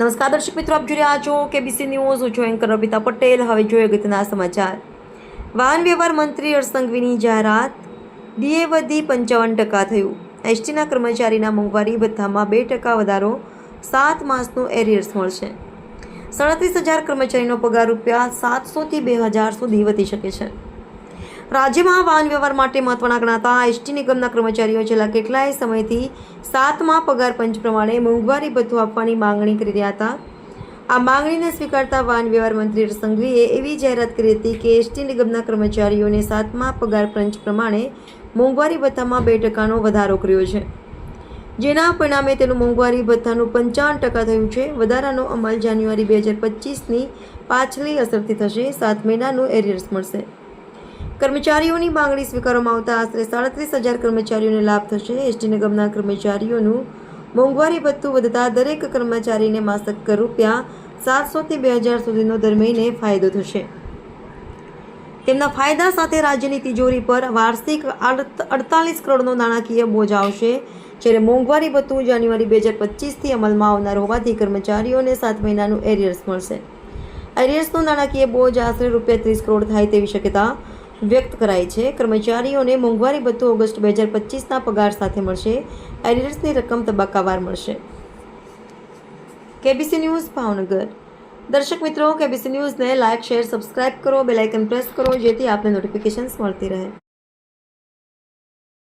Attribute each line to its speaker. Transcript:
Speaker 1: નમસ્કાર દર્શક મિત્રો, આપ જોઈ રહ્યા છો કેબીસી ન્યૂઝ હું છું એન્કર રબિતા પટેલ. હવે જોઈએ અગત્યના સમાચાર. વાહન વ્યવહાર મંત્રી અરસંઘવીની સંઘવીની જાહેરાત. ડીએ વધી પંચાવન ટકા થયું. એસટીના કર્મચારીના મોંઘવારી ભથ્થામાં બે ટકા વધારો સાત માસનું એરિયર્સ મળશે. સાડત્રીસ હજાર કર્મચારીનો પગાર રૂપિયા સાતસોથી બે હજાર સુધી વધી શકે છે. રાજ્યમાં વાહન વ્યવહાર માટે મહત્વના ગણાતા એસટી નિગમના કર્મચારીઓ છેલ્લા કેટલાય સમયથી સાતમા પગાર પંચ પ્રમાણે મોંઘવારી ભથ્થું આપવાની માંગણી કરી રહ્યા હતા. આ માંગણીને સ્વીકારતા વાહન વ્યવહાર મંત્રી સંઘવીએ એવી જાહેરાત કરી હતી કે એસટી નિગમના કર્મચારીઓને સાતમા પગાર પંચ પ્રમાણે મોંઘવારી ભથ્થામાં બે ટકાનો વધારો કર્યો છે. જેના પરિણામે તેનું મોંઘવારી ભથ્થાનું પંચાવન ટકા થયું છે. વધારાનો અમલ જાન્યુઆરી બે હજાર પચીસની પાછલી અસરથી થશે. સાત મહિનાનું એરિયર્સ મળશે. કર્મચારીઓની માંગણી સ્વીકારવામાં આવતા આશરે સાડત્રીસ હજાર કર્મચારીઓને લાભ થશે. એસટી નિગમના કર્મચારીઓનું મોંઘવારી ભથ્થું વધતા દરેક કર્મચારીને માસક રૂપિયા સાતસોથી બે હજાર સુધીનો દર મહિને ફાયદો થશે. તેમના ફાયદા સાથે રાજ્યની તિજોરી પર વાર્ષિક અડતાલીસ કરોડનો નાણાકીય બોજ આવશે. જ્યારે મોંઘવારી ભથ્થું જાન્યુઆરી બે હજાર પચીસથી અમલમાં આવનાર હોવાથી કર્મચારીઓને સાત મહિનાનું એરિયર્સ મળશે. એરિયર્સનો નાણાકીય બોજ આશરે રૂપિયા ત્રીસ કરોડ થાય તેવી શક્યતા વ્યક્ત કરાઈ છે. કર્મચારીઓને મોંઘવારી ભથ્થું ઓગસ્ટ બે હજાર પચીસના પગાર સાથે મળશે. એરિયર્સની રકમ તબક્કાવાર મળશે. KBC news, Bhavnagar. દર્શક મિત્રો, કેબીસી ન્યૂઝને લાઇક, શેર, સબસ્ક્રાઇબ કરો. બેલાઇકન પ્રેસ કરો, જેથી આપને નોટિફિકેશન્સ મળતી રહે.